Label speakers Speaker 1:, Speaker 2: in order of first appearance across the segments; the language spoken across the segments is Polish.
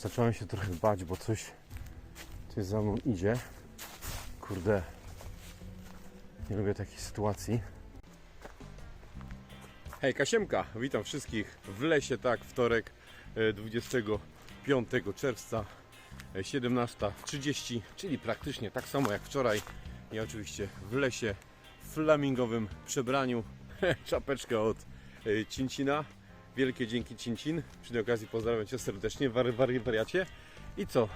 Speaker 1: zacząłem się trochę bać, bo coś, coś za mną idzie. Kurde, nie lubię takich sytuacji. Hej, Kasiemka, witam wszystkich w lesie, tak, wtorek e, 25 czerwca, e, 17.30, czyli praktycznie tak samo jak wczoraj. Ja oczywiście w lesie, w flamingowym przebraniu, czapeczka od e, Cincina. Wielkie dzięki Cincin. Przy tej okazji pozdrawiam Cię serdecznie, wary, wariacie. I co?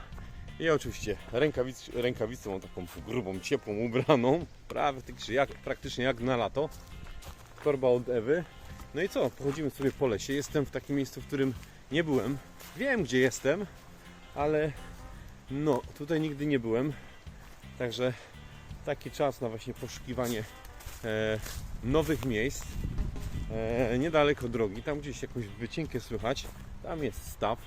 Speaker 1: Ja oczywiście rękawic, rękawicę mam taką grubą, ciepłą, ubraną, praktycznie jak, praktycznie jak na lato. Torba od Ewy. No i co? Pochodzimy sobie po lesie. Jestem w takim miejscu, w którym nie byłem. Wiem, gdzie jestem, ale no, tutaj nigdy nie byłem. Także taki czas na właśnie poszukiwanie e, nowych miejsc. E, niedaleko drogi, tam gdzieś jakąś wycinkę słychać. Tam jest staw.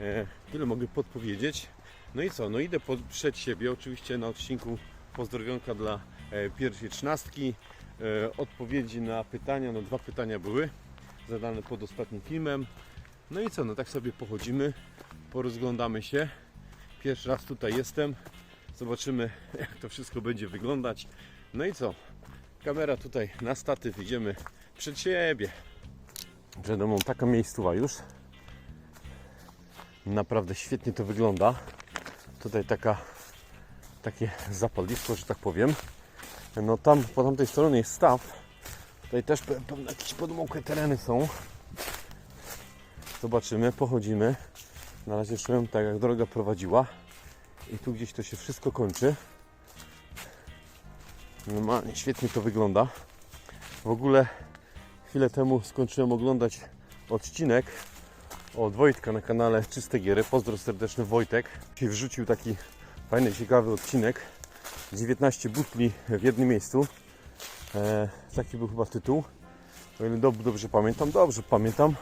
Speaker 1: E, tyle mogę podpowiedzieć. No i co? No idę pod, przed siebie, oczywiście na odcinku pozdrowionka dla e, pierwszej trzynastki. Odpowiedzi na pytania, no dwa pytania były zadane pod ostatnim filmem. No i co? No tak sobie pochodzimy, porozglądamy się. Pierwszy raz tutaj jestem. Zobaczymy jak to wszystko będzie wyglądać. No i co? Kamera tutaj na statyw, idziemy przed siebie. Przede mną taka miejscowa już. Naprawdę świetnie to wygląda. Tutaj taka, takie zapalisko, że tak powiem. No tam po tamtej stronie jest staw. Tutaj też pe- pewne jakieś podmokłe tereny są. Zobaczymy, pochodzimy. Na razie szłem tak jak droga prowadziła. I tu gdzieś to się wszystko kończy. Normalnie świetnie to wygląda. W ogóle chwilę temu skończyłem oglądać odcinek od Wojtka na kanale Czyste Giery. Pozdro serdeczny Wojtek. Dzisiaj wrzucił taki fajny, ciekawy odcinek. 19 butli w jednym miejscu. E, taki był chyba tytuł. O ile dob- dobrze pamiętam, dobrze pamiętam.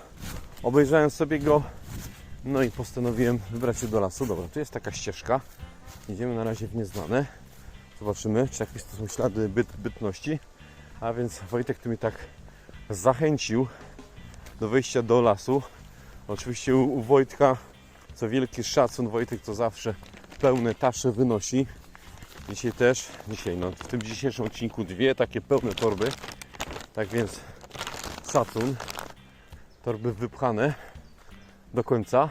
Speaker 1: Obejrzałem sobie go, no i postanowiłem wybrać się do lasu. Dobra, tu jest taka ścieżka. Idziemy na razie w nieznane. Zobaczymy, czy jakieś to są ślady byt, bytności. A więc Wojtek tu mi tak zachęcił do wejścia do lasu. Oczywiście u, Wojtka, co wielki szacun, Wojtek to zawsze pełne tasze wynosi. Dzisiaj też, dzisiaj no, w tym dzisiejszym odcinku dwie takie pełne torby. Tak więc szacun. Torby wypchane do końca.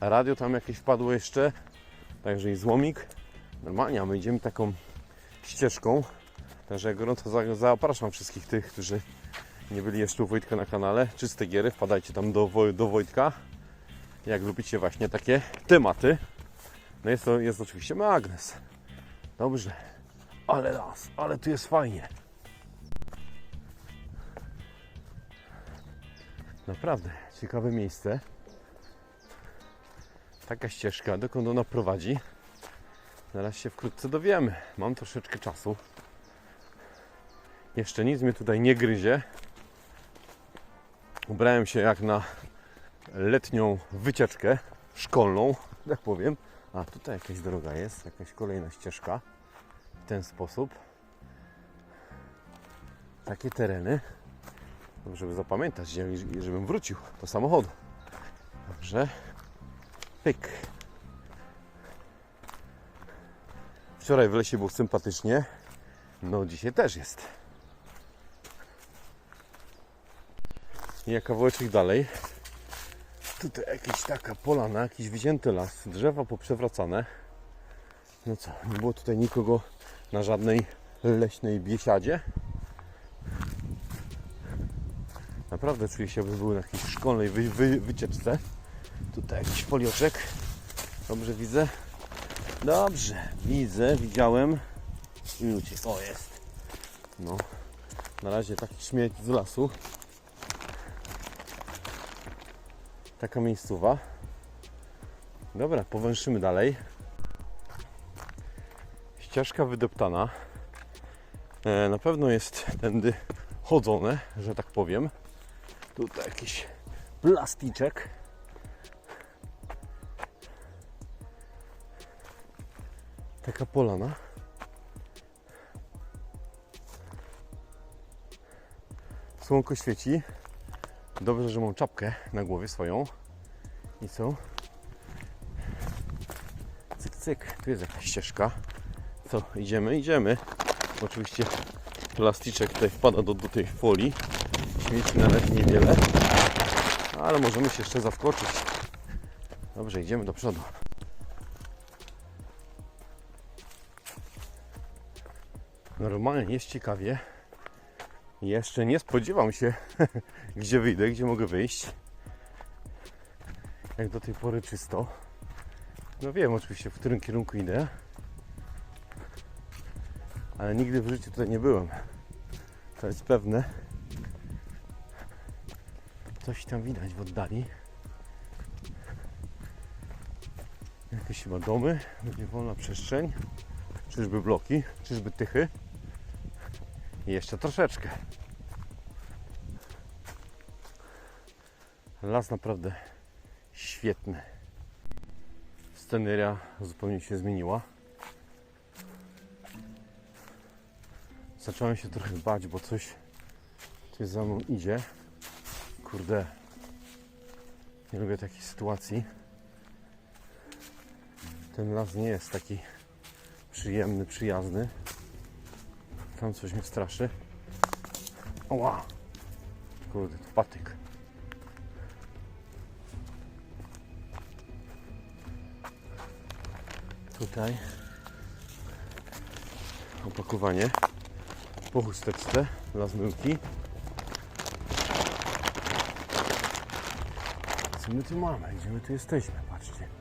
Speaker 1: Radio tam jakieś wpadło jeszcze. Także i złomik. Normalnie, a my idziemy taką ścieżką. Także gorąco za- zapraszam wszystkich tych, którzy nie byli jeszcze u Wojtka na kanale. Czyste giery, wpadajcie tam do, do Wojtka. Jak lubicie właśnie takie tematy. No jest to jest oczywiście magnes. Dobrze. Ale las, ale tu jest fajnie. Naprawdę ciekawe miejsce. Taka ścieżka, dokąd ona prowadzi. Zaraz się wkrótce dowiemy. Mam troszeczkę czasu. Jeszcze nic mnie tutaj nie gryzie. Ubrałem się jak na letnią wycieczkę szkolną, tak powiem. A tutaj jakaś droga jest, jakaś kolejna ścieżka. W ten sposób. Takie tereny. Żeby zapamiętać, żeby- żebym wrócił do samochodu. Dobrze. Pyk. Wczoraj w lesie było sympatycznie. No dzisiaj też jest. I jak kawałeczek dalej. Tutaj jakaś taka polana, jakiś wzięty las, drzewa poprzewracane. No co, nie było tutaj nikogo na żadnej leśnej biesiadzie. Naprawdę czuję się, jakby był na jakiejś szkolnej wy, wy, wycieczce. Tutaj jakiś folioczek. Dobrze widzę. Dobrze, widzę, widziałem. I uciekł. O, jest. No, na razie taki śmieć z lasu. Taka miejscowa. Dobra, powęszymy dalej. Ścieżka wydeptana. E, na pewno jest tędy chodzone, że tak powiem. Tutaj jakiś plasticzek. Taka polana. Słonko świeci. Dobrze, że mam czapkę na głowie swoją. I co? Cyk, tu jest jakaś ścieżka. Co, idziemy? Idziemy. Oczywiście plasticzek tutaj wpada do, do tej folii. Śmieci nawet niewiele. Ale możemy się jeszcze zaskoczyć. Dobrze, idziemy do przodu. Normalnie jest ciekawie. Jeszcze nie spodziewam się, gdzie wyjdę, gdzie mogę wyjść. Jak do tej pory czysto. No wiem oczywiście, w którym kierunku idę. Ale nigdy w życiu tutaj nie byłem. To jest pewne. Coś tam widać w oddali. Jakieś chyba domy, będzie wolna przestrzeń. Czyżby bloki, czyżby tychy. Jeszcze troszeczkę. Las naprawdę świetny. Sceneria zupełnie się zmieniła. Zacząłem się trochę bać, bo coś, coś za mną idzie. Kurde. Nie lubię takich sytuacji. Ten las nie jest taki przyjemny, przyjazny. Tam coś mnie straszy. Oła! Kurde, to patyk. Tutaj opakowanie po chusteczce dla zmyłki. Co my tu mamy? Gdzie my tu jesteśmy? Patrzcie.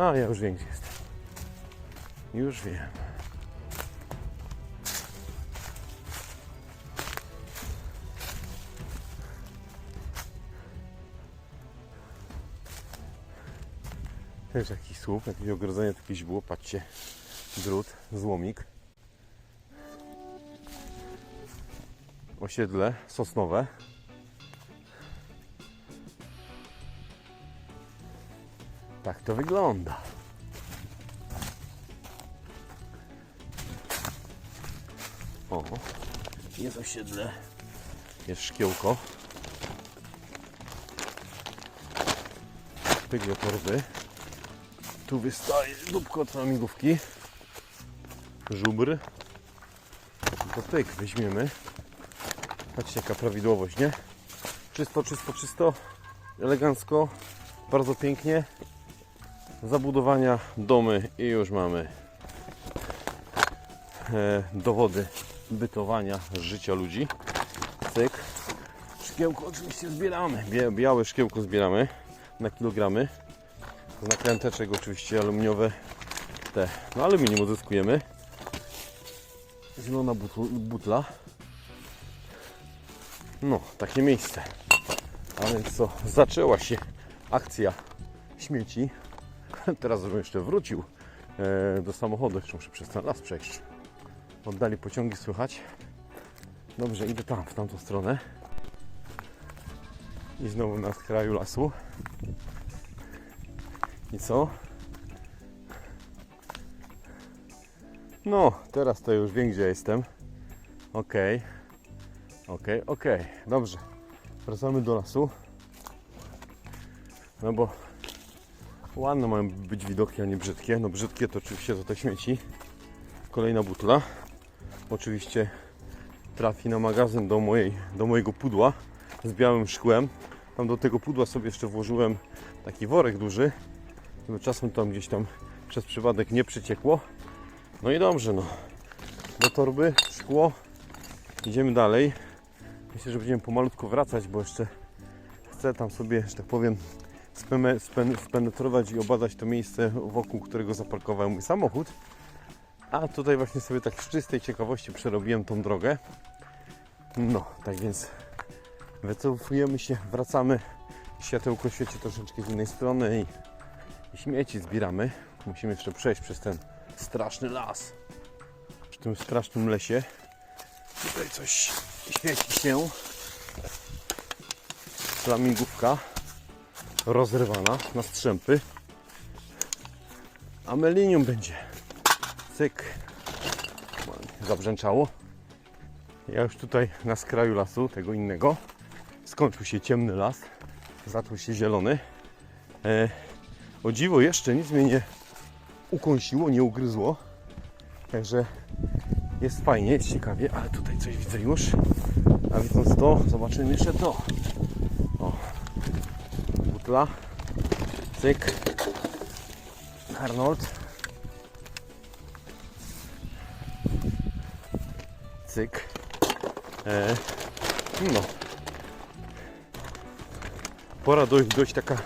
Speaker 1: A, ja już wiem gdzie. Już wiem. Też jakiś słup, jakieś ogrodzenie, jakieś było, patrzcie. Drut, złomik. Osiedle sosnowe. Tak to wygląda. O, jest osiedle. Jest szkiełko. Tygle torby. Tu wystaje dupko od flamingówki. Żubr. To pyk weźmiemy. Patrzcie jaka prawidłowość, nie? Czysto, czysto, czysto. Elegancko. Bardzo pięknie. Zabudowania, domy i już mamy e, dowody bytowania życia ludzi. Cyk. Szkiełko oczywiście zbieramy. Bie, białe szkiełko zbieramy na kilogramy z nakręteczek oczywiście aluminiowe te no aluminium uzyskujemy zielona butl, butla no takie miejsce a więc co zaczęła się akcja śmieci teraz bym jeszcze wrócił e, do samochodu jeszcze muszę przez ten las przejść oddali pociągi słychać dobrze idę tam w tamtą stronę i znowu na skraju lasu i co? No, teraz to już wiem, gdzie jestem. Okej. Okej, okej. Dobrze. Wracamy do lasu. No bo ładne mają być widoki, a nie brzydkie. No brzydkie to oczywiście to te śmieci. Kolejna butla. Oczywiście trafi na magazyn do, mojej, do mojego pudła z białym szkłem. Tam do tego pudła sobie jeszcze włożyłem taki worek duży, żeby czasem tam gdzieś tam przez przypadek nie przyciekło. No i dobrze, no. Do torby, szkło. Idziemy dalej. Myślę, że będziemy pomalutku wracać, bo jeszcze chcę tam sobie, że tak powiem, spenetrować i obadać to miejsce, wokół którego zaparkował mój samochód. A tutaj właśnie sobie tak z czystej ciekawości przerobiłem tą drogę. No, tak więc wycofujemy się, wracamy. Światełko świeci troszeczkę z innej strony i, i śmieci zbieramy. Musimy jeszcze przejść przez ten straszny las. Przy tym strasznym lesie. Tutaj coś świeci się. Flamingówka rozrywana na strzępy. A melinium będzie. Cyk. zabrzęczało. Ja już tutaj na skraju lasu, tego innego, skończył się ciemny las, zaczął się zielony. E, o dziwo jeszcze nic mnie nie ukąsiło, nie ugryzło. Także jest fajnie, jest ciekawie, ale tutaj coś widzę już. A widząc to, zobaczymy jeszcze to. Cyk, Arnold. Cyk. E, no. Pora dość, dość taka,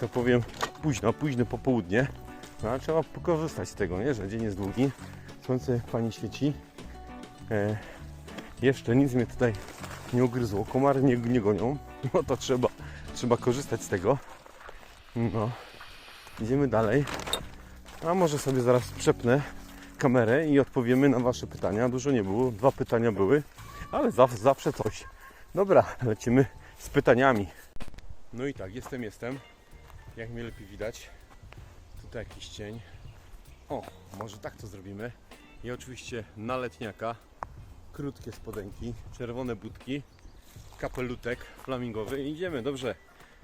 Speaker 1: tak powiem, późna, późne popołudnie. No, ale trzeba pokorzystać z tego, nie? że dzień jest długi. Słońce fajnie świeci. E, jeszcze nic mnie tutaj nie ugryzło. Komary nie, nie gonią. No to trzeba, trzeba korzystać z tego. No. Idziemy dalej. A może sobie zaraz przepnę kamerę i odpowiemy na Wasze pytania. Dużo nie było, dwa pytania były, ale zawsze, coś. Dobra, lecimy z pytaniami. No i tak, jestem, jestem. Jak mnie lepiej widać. Tutaj jakiś cień. O, może tak to zrobimy. I oczywiście na letniaka. Krótkie spodenki, czerwone budki, kapelutek flamingowy i idziemy, dobrze.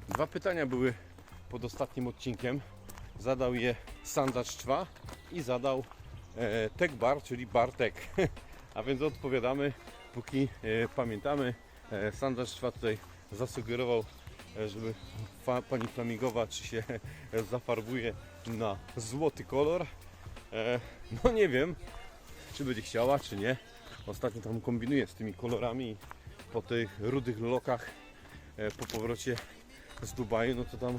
Speaker 1: Dwa pytania były pod ostatnim odcinkiem. Zadał je Sandacz 2 i zadał e, Tekbar, czyli Bartek. A więc odpowiadamy, póki e, pamiętamy. E, Sandacz 2 tutaj zasugerował, e, żeby fa, pani Flamingowa czy się e, zafarbuje na złoty kolor. E, no nie wiem, czy będzie chciała, czy nie. Ostatnio tam kombinuję z tymi kolorami po tych rudych lokach e, po powrocie z Dubaju, no to tam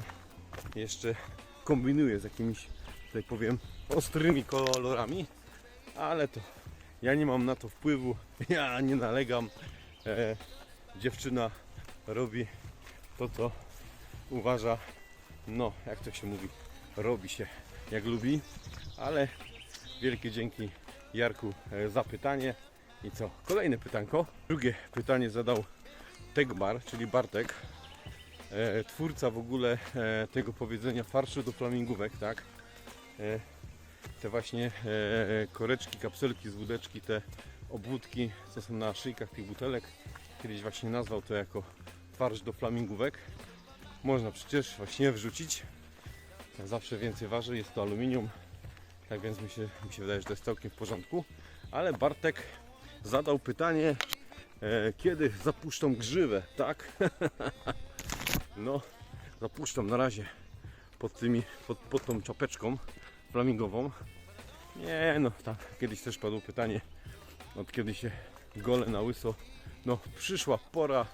Speaker 1: jeszcze kombinuję z jakimiś, tutaj powiem, ostrymi kolorami, ale to ja nie mam na to wpływu, ja nie nalegam. E, dziewczyna robi to, co uważa, no jak to się mówi, robi się jak lubi, ale wielkie dzięki Jarku e, za pytanie. I co? Kolejne pytanko. Drugie pytanie zadał Tegbar, czyli Bartek. E, twórca w ogóle e, tego powiedzenia farszu do flamingówek, tak? E, te właśnie e, koreczki, kapselki z wódeczki, te obwódki, co są na szyjkach tych butelek. Kiedyś właśnie nazwał to jako farsz do flamingówek. Można przecież właśnie wrzucić. Zawsze więcej waży, jest to aluminium. Tak więc mi się, mi się wydaje, że to jest całkiem w porządku. Ale Bartek zadał pytanie, e, kiedy zapuszczą grzywę, tak? no, zapuszczam na razie pod, tymi, pod, pod tą czapeczką flamingową. Nie no, tam kiedyś też padło pytanie, od kiedy się gole na łyso. No, przyszła pora,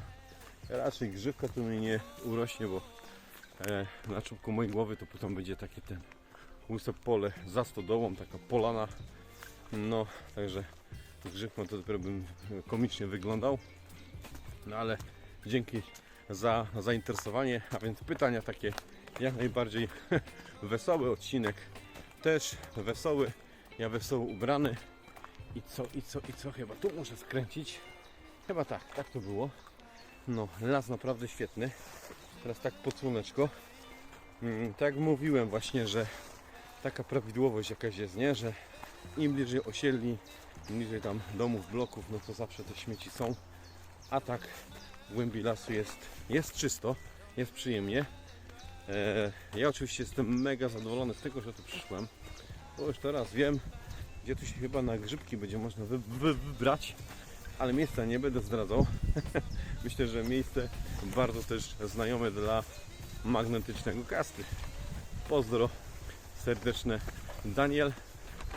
Speaker 1: raczej grzywka tu mi nie urośnie, bo e, na czubku mojej głowy to potem będzie takie ten łyse pole za stodołą, taka polana. No, także z grzywką to dopiero bym komicznie wyglądał. No ale dzięki za zainteresowanie, a więc pytania takie jak najbardziej wesoły odcinek. Też wesoły, ja wesoło ubrany. I co, i co, i co? Chyba tu muszę skręcić. Chyba tak, tak to było. No, las naprawdę świetny. Teraz tak pod słoneczko. Mm, tak mówiłem właśnie, że taka prawidłowość jakaś jest, nie? Że im bliżej osiedli, im bliżej tam domów, bloków, no to zawsze te śmieci są. A tak w głębi lasu jest, jest czysto, jest przyjemnie. E, ja oczywiście jestem mega zadowolony z tego, że tu przyszłem, bo już teraz wiem, gdzie tu się chyba na grzybki będzie można wy, wy, wybrać, ale miejsca nie będę zdradzał. Myślę, że miejsce bardzo też znajome dla magnetycznego kasty. Pozdro serdeczne Daniel.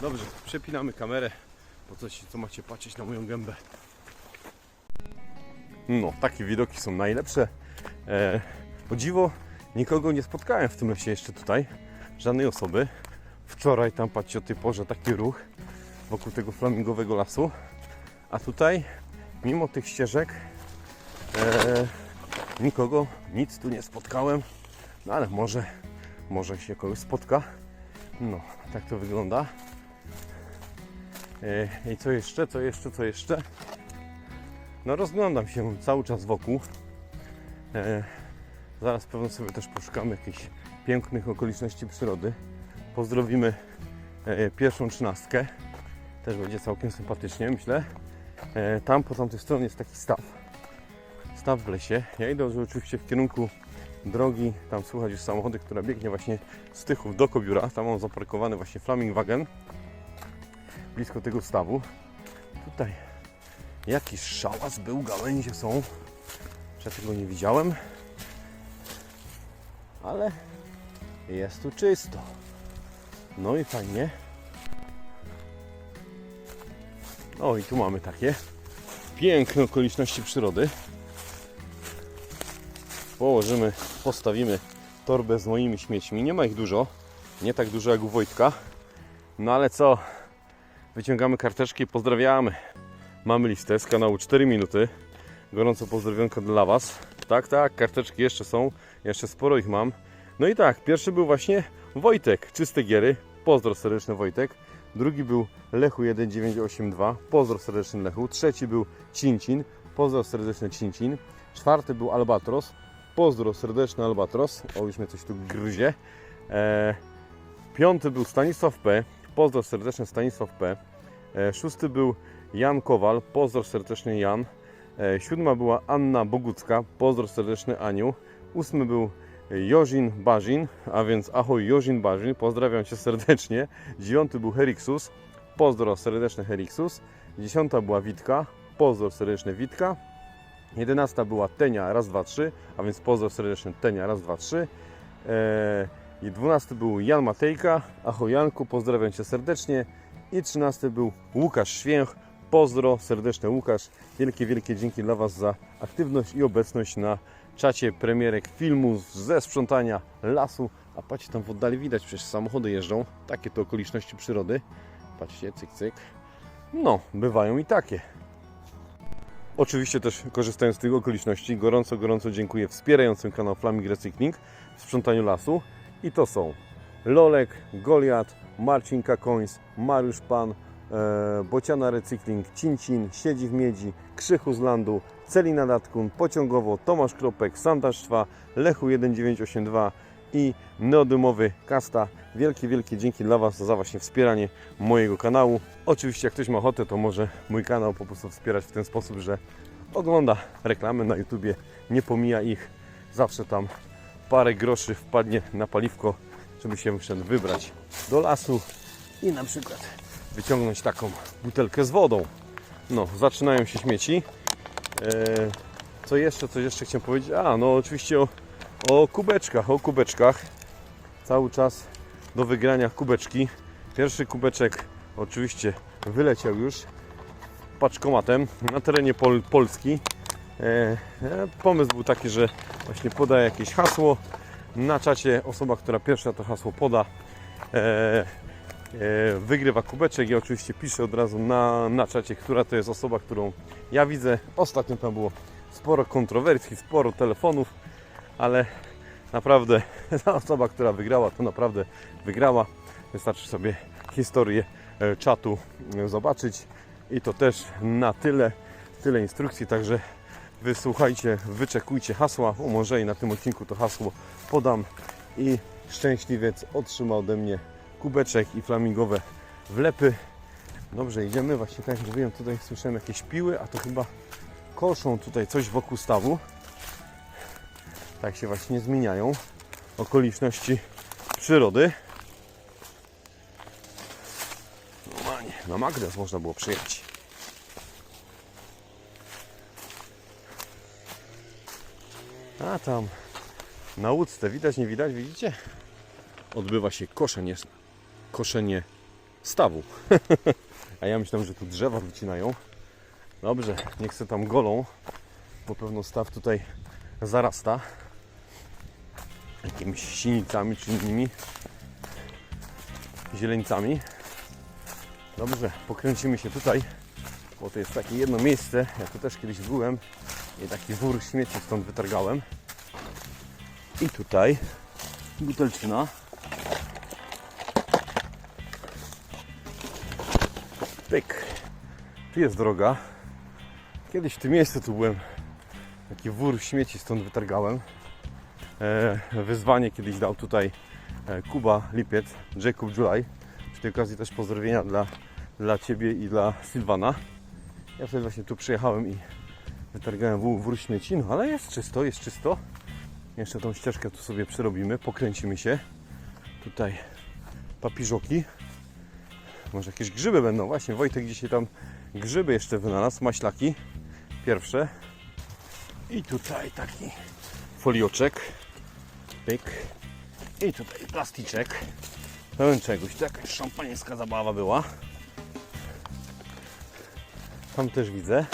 Speaker 1: Dobrze, przepinamy kamerę, bo coś, co macie patrzeć na moją gębę. No, takie widoki są najlepsze. E, o dziwo, nikogo nie spotkałem w tym lesie jeszcze tutaj. Żadnej osoby. Wczoraj tam, patrzcie, o tej porze taki ruch wokół tego flamingowego lasu. A tutaj, mimo tych ścieżek, e, nikogo, nic tu nie spotkałem. No ale może, może się kogoś spotka. No, tak to wygląda. E, I co jeszcze, co jeszcze, co jeszcze? No rozglądam się cały czas wokół. E, zaraz pewno sobie też poszukamy jakichś pięknych okoliczności przyrody. Pozdrowimy e, pierwszą trzynastkę. Też będzie całkiem sympatycznie, myślę. Tam po tamtej stronie jest taki staw. Staw w lesie. Ja idę oczywiście w kierunku drogi. Tam słychać już samochody, która biegnie właśnie z Tychów do Kobiura. Tam mam zaparkowany właśnie Flaming Wagen. Blisko tego stawu. Tutaj jakiś szałas był, gałęzie są. Ja tego nie widziałem. Ale jest tu czysto. No i fajnie. O i tu mamy takie piękne okoliczności przyrody. Położymy, postawimy torbę z moimi śmiećmi. Nie ma ich dużo, nie tak dużo jak u Wojtka. No ale co? Wyciągamy karteczki pozdrawiamy. Mamy listę z kanału 4 minuty. Gorąco pozdrowionka dla Was. Tak, tak, karteczki jeszcze są. Jeszcze sporo ich mam. No i tak, pierwszy był właśnie Wojtek, czyste giery. Pozdro serdeczny Wojtek. Drugi był Lechu 1982. Pozdro serdeczny Lechu. Trzeci był Cincin. Pozdro serdeczny Cincin. Czwarty był Albatros. Pozdro serdeczny Albatros. O, już mnie coś tu gryzie. E, piąty był Stanisław P. Pozdro serdeczny Stanisław P. E, szósty był Jan Kowal. Pozdro serdeczny Jan. E, siódma była Anna Bogucka. Pozdro serdeczny Aniu. Ósmy był Jozin Barzin, a więc ahoj Jozin Barzin, pozdrawiam Cię serdecznie. Dziewiąty był Heriksus, pozdro serdeczny Heriksus. Dziesiąta była Witka, pozdro serdeczny Witka. Jedenasta była Tenia, raz, dwa, trzy, a więc pozdro serdeczny Tenia, raz, dwa, trzy. Eee, I dwunasty był Jan Matejka, ahoj Janku, pozdrawiam Cię serdecznie. I trzynasty był Łukasz Święch, pozdro serdeczny Łukasz. Wielkie, wielkie dzięki dla Was za aktywność i obecność na czacie premierek filmu ze sprzątania lasu. A patrzcie, tam w oddali widać, przecież samochody jeżdżą. Takie to okoliczności przyrody. Patrzcie, cyk, cyk. No, bywają i takie. Oczywiście też korzystając z tych okoliczności, gorąco, gorąco dziękuję wspierającym kanał Flaming Recycling w sprzątaniu lasu. I to są Lolek, Goliat, Marcin Kakońs, Mariusz Pan, e, Bociana Recykling, Cincin, Siedzi w Miedzi, Krzychu z Landu, Celina Datkun, Pociągowo, Tomasz Kropek, Sandaszczwa, Lechu 1982 i Neodymowy Kasta. Wielkie, wielkie dzięki dla Was za właśnie wspieranie mojego kanału. Oczywiście jak ktoś ma ochotę, to może mój kanał po prostu wspierać w ten sposób, że ogląda reklamy na YouTubie, nie pomija ich. Zawsze tam parę groszy wpadnie na paliwko, żeby się wszedł wybrać do lasu i na przykład wyciągnąć taką butelkę z wodą. No, zaczynają się śmieci. E, Co jeszcze, coś jeszcze chciałem powiedzieć? A, no oczywiście o, o kubeczkach, o kubeczkach. Cały czas do wygrania kubeczki. Pierwszy kubeczek oczywiście wyleciał już paczkomatem na terenie Pol Polski. E, e, Pomysł był taki, że właśnie podaję jakieś hasło. Na czacie osoba, która pierwsza to hasło poda, e, wygrywa kubeczek. Ja oczywiście piszę od razu na, na czacie, która to jest osoba, którą ja widzę. Ostatnio tam było sporo kontrowersji, sporo telefonów, ale naprawdę ta osoba, która wygrała, to naprawdę wygrała. Wystarczy sobie historię czatu zobaczyć i to też na tyle, tyle instrukcji, także wysłuchajcie, wyczekujcie hasła, o może i na tym odcinku to hasło podam i szczęśliwiec otrzyma ode mnie kubeczek i flamingowe wlepy. Dobrze, idziemy, właśnie tak jak mówiłem, tutaj słyszałem jakieś piły, a to chyba koszą tutaj coś wokół stawu. Tak się właśnie zmieniają okoliczności przyrody. Normalnie, na magnes można było przyjechać. A tam na łódce, widać, nie widać, widzicie? Odbywa się koszenie, koszenie stawu. A ja myślałem, że tu drzewa wycinają. Dobrze, nie chcę tam golą, bo pewno staw tutaj zarasta jakimiś sinicami czy innymi zieleńcami. Dobrze, pokręcimy się tutaj, bo to jest takie jedno miejsce, ja tu też kiedyś byłem i taki wór śmieci stąd wytargałem. I tutaj butelczyna. Pyk. Tu jest droga. Kiedyś w tym miejscu tu byłem. Taki wór śmieci stąd wytargałem. E, wyzwanie kiedyś dał tutaj e, Kuba Lipiec, Jacob July. Przy tej okazji też pozdrowienia dla dla Ciebie i dla Sylwana. Ja sobie właśnie tu przyjechałem i wytargałem wół w Ruśnyci, no ale jest czysto, jest czysto. Jeszcze tą ścieżkę tu sobie przerobimy, pokręcimy się. Tutaj papiżoki. Może jakieś grzyby będą. Właśnie Wojtek dzisiaj tam grzyby jeszcze wynalazł, maślaki. Pierwsze. I tutaj taki folioczek. Pyk. I tutaj plasticzek. Pełen czegoś. To jakaś szampańska zabawa była. Tam też widzę.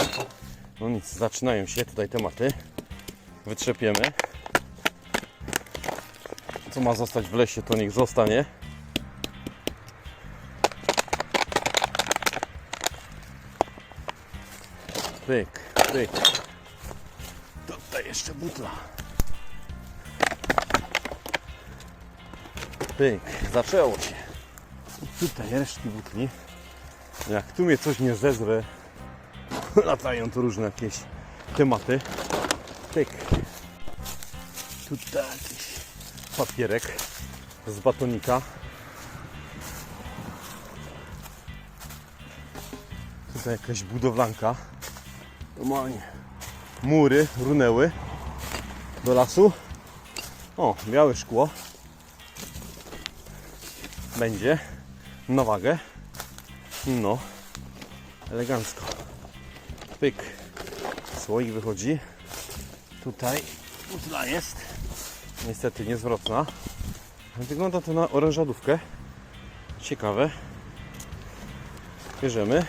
Speaker 1: No nic, zaczynają się tutaj tematy. Wytrzepiemy. Co ma zostać w lesie, to niech zostanie. Pyk, pyk. Tutaj jeszcze butla. Pyk, zaczęło się. Tutaj resztki butli. Jak tu mnie coś nie zezre, latają tu różne jakieś tematy. Pyk. Tutaj jakiś papierek z batonika. Tutaj jakaś budowlanka. Normalnie mury runęły do lasu. O, białe szkło. Będzie na wagę. No, elegancko. Pyk. Słoik wychodzi. Tutaj butla jest. Niestety niezwrotna. Wygląda to na orężadówkę. Ciekawe. Bierzemy.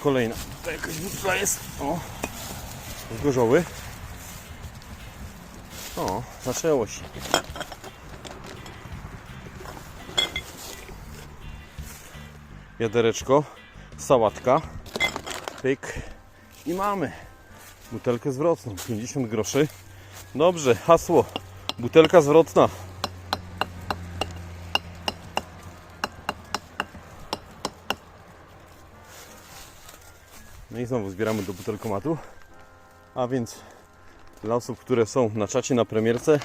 Speaker 1: Kolejna. Tutaj jakaś butla jest. O. Zgorzoły. O, zaczęło się. Jadereczko. Sałatka. Pyk. I mamy butelkę zwrotną. 50 groszy. Dobrze, hasło. Butelka zwrotna. No i znowu zbieramy do butelkomatu. A więc dla osób, które są na czacie na premierce,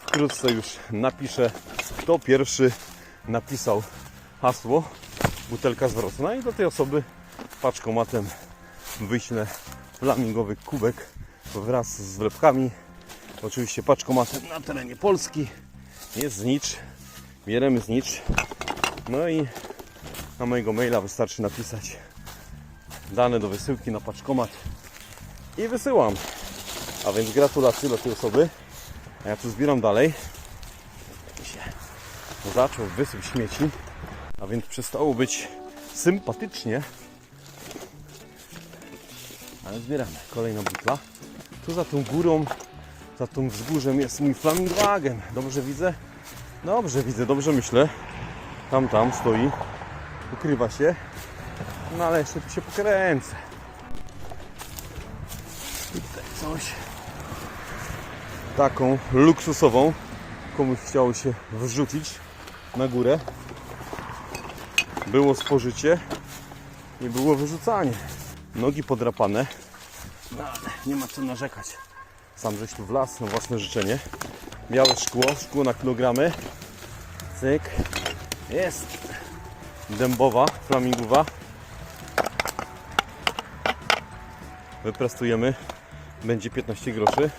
Speaker 1: wkrótce już napiszę, kto pierwszy napisał hasło butelka zwrotna i do tej osoby paczkomatem wyślę flamingowy kubek wraz z wlepkami. Oczywiście paczkomatem na terenie Polski. Jest znicz. Bierzemy znicz. No i na mojego maila wystarczy napisać dane do wysyłki na paczkomat i wysyłam. A więc gratulacje dla tej osoby. A ja tu zbieram dalej. Zaczął wysyp śmieci, a więc przestało być sympatycznie. Ale zbieramy. Kolejna butla. Tu za tą górą, za tą wzgórzem jest mój Flamingwagen. Dobrze widzę? Dobrze widzę, dobrze myślę. Tam, tam stoi. Ukrywa się. No ale jeszcze tu się pokręcę. Tutaj coś. Taką luksusową. Komuś chciało się wrzucić na górę. Było spożycie. Nie było wyrzucanie. Nogi podrapane. No ale nie ma co narzekać. Sam żeś tu wlazł na własne życzenie. Białe szkło, szkło na kilogramy. Cyk. Jest. Dębowa, flamingowa. Wyprostujemy. Będzie 15 groszy.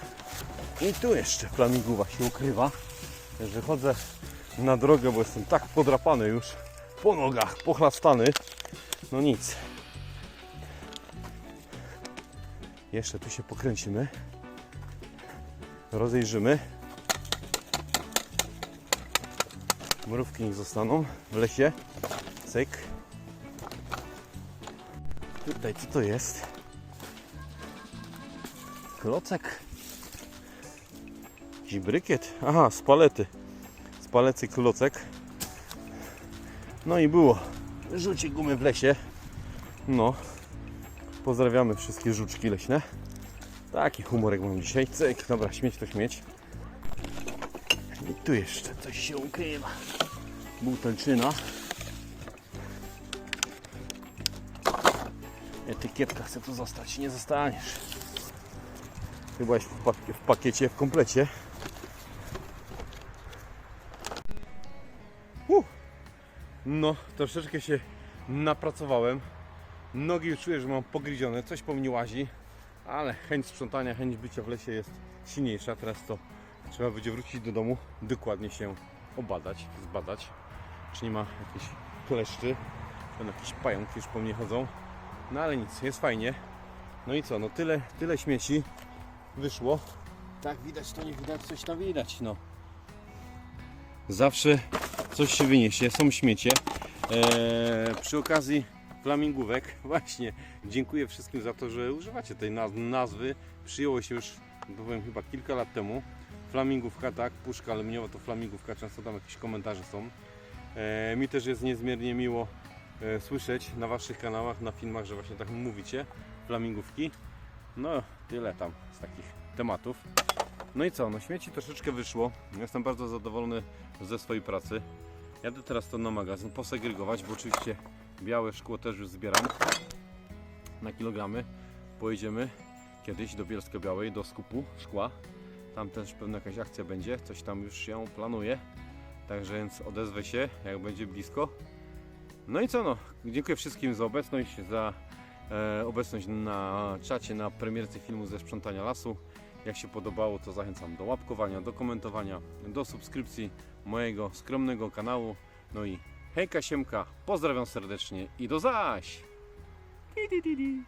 Speaker 1: I tu jeszcze flamingowa się ukrywa. Też wychodzę na drogę, bo jestem tak podrapany już. Po nogach, pochlastany. No nic. Jeszcze tu się pokręcimy. Rozejrzymy. Mrówki niech zostaną w lesie. Cyk. Tutaj co to jest? Klocek. Jakiś brykiet. Aha, z palety. Z klocek. No i było. Rzucie gumy w lesie. No. Pozdrawiamy wszystkie żuczki leśne. Taki humorek mam dzisiaj. Cyk, dobra, śmieć to śmieć. I tu jeszcze coś się ukrywa. Butelczyna. Etykietka chce tu zostać. Nie zostaniesz. Chyba jest w, pak- w pakiecie, w komplecie. Uh. No, troszeczkę się napracowałem. Nogi już czuję, że mam pogryzione, coś po mnie łazi, ale chęć sprzątania, chęć bycia w lesie jest silniejsza. Teraz to trzeba będzie wrócić do domu, dokładnie się obadać, zbadać, czy nie ma jakichś kleszczy, czy jakieś pająki już po mnie chodzą. No ale nic, jest fajnie. No i co, no tyle, tyle śmieci wyszło. Tak widać, to nie widać, coś tam widać, no. Zawsze coś się wyniesie, są śmiecie. Eee, przy okazji flamingówek, właśnie dziękuję wszystkim za to, że używacie tej naz- nazwy. Przyjęło się już, powiem chyba kilka lat temu. Flamingówka, tak, puszka aluminiowa to flamingówka, często tam jakieś komentarze są. Eee, mi też jest niezmiernie miło e, słyszeć na Waszych kanałach, na filmach, że właśnie tak mówicie, flamingówki. No, tyle tam z takich tematów. No i co, no śmieci troszeczkę wyszło. Jestem bardzo zadowolony ze swojej pracy. Jadę teraz to na magazyn posegregować, bo oczywiście białe szkło też już zbieram na kilogramy. Pojedziemy kiedyś do Bielska Białej, do skupu szkła. Tam też pewna jakaś akcja będzie, coś tam już się planuje. Także więc odezwę się, jak będzie blisko. No i co no, dziękuję wszystkim za obecność, za e, obecność na czacie, na premierce filmu ze sprzątania lasu. Jak się podobało, to zachęcam do łapkowania, do komentowania, do subskrypcji mojego skromnego kanału. No i hejka siemka, pozdrawiam serdecznie i do zaś!
Speaker 2: Du, du, du, du.